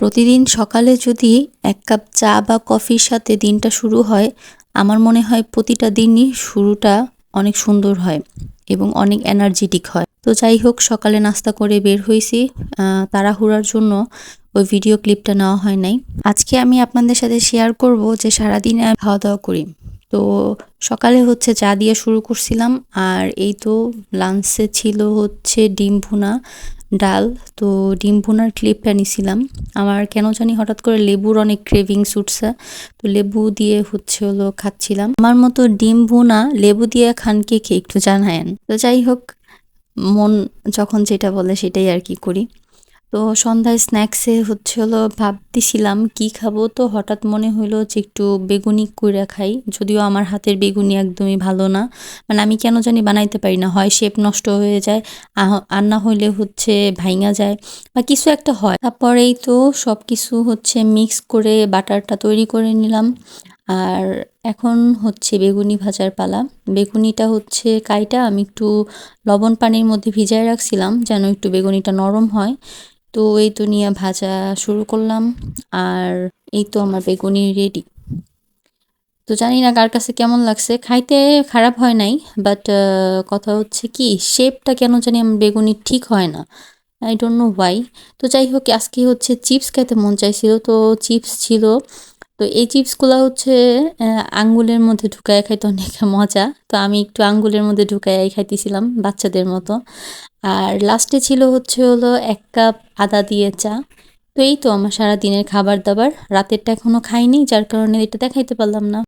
প্রতিদিন সকালে যদি এক কাপ চা বা কফির সাথে দিনটা শুরু হয়, আমার মনে হয় প্রতিটা দিনই শুরুটা অনেক সুন্দর হয় এবং অনেক এনার্জেটিক হয়। তো যাই হোক, সকালে নাস্তা করে বের হয়েছি। তাড়াহুড়ার জন্য ওই ভিডিও ক্লিপটা নেওয়া হয় নাই। আজকে আমি আপনাদের সাথে শেয়ার করব যে সারাদিনে আমি খাওয়া দাওয়া করি। তো সকালে হচ্ছে চা দিয়ে শুরু করছিলাম, আর এই তো লাঞ্চে ছিল হচ্ছে ডিম ভুনা। ডাল, তো ডিম ভুনার ক্লিপটা নিছিলাম। আমার কেন জানি হঠাৎ করে লেবুর অনেক ক্রেভিংস উঠছে, তো লেবু দিয়ে হচ্ছে হলো খাচ্ছিলাম। আমার মতো ডিম ভুনা লেবু দিয়ে খান কে কে একটু জানায়েন। তো যাই হোক, মন যখন যেটা বলে সেটাই আর কি করি। তো সন্ধ্যায় স্ন্যাক্সে হচ্ছে হলো ভাবতেছিলাম কি খাব, তো হঠাৎ মনে হইল যে একটু বেগুনি কইরা খাই। যদিও আমার হাতের বেগুনি একদমই ভালো না। মানে আমি কেন জানি বানাইতে পারি না, হয় শেপ নষ্ট হয়ে যায় আর না হইলে হচ্ছে ভাইঙা যায় বা কিছু একটা হয়। তারপরেই তো সব কিছু হচ্ছে মিক্স করে বাটারটা তৈরি করে নিলাম। আর এখন হচ্ছে বেগুনি ভাজার পালা। বেগুনিটা হচ্ছে কাইটা, আমি একটু লবণ পানির মধ্যে ভিজায় রাখছিলাম যেন একটু বেগুনিটা নরম হয়। তো এই তো নিয়ে ভাজা শুরু করলাম, আর এই তো আমার বেগুনি রেডি তো জানি না কার কাছে কেমন লাগছে। খাইতে খারাপ হয় নাই বাট কথা হচ্ছে কি শেপটা কেন জানি আমার বেগুনি ঠিক হয় না। আই ডোন্ট নো ওয়াই তো যাই হোক, আজকে হচ্ছে চিপস খেতে মন চাইছিল, তো চিপস ছিল। তো এই চিপসগুলো হচ্ছে আঙ্গুলের মধ্যে ঢুকায় খাইতে অনেক মজা। তো আমি একটু আঙ্গুলের মধ্যে ঢুকায় খাইতেছিলাম বাচ্চাদের মতো। আর লাস্টে ছিল হচ্ছে হলো এক কাপ আদা দিয়ে চা। তো এই তো আমার সারা দিনের খাবার দাবার। রাতেরটা এখনও খাইনি, যার কারণে এটা দেখাইতে পারলাম না।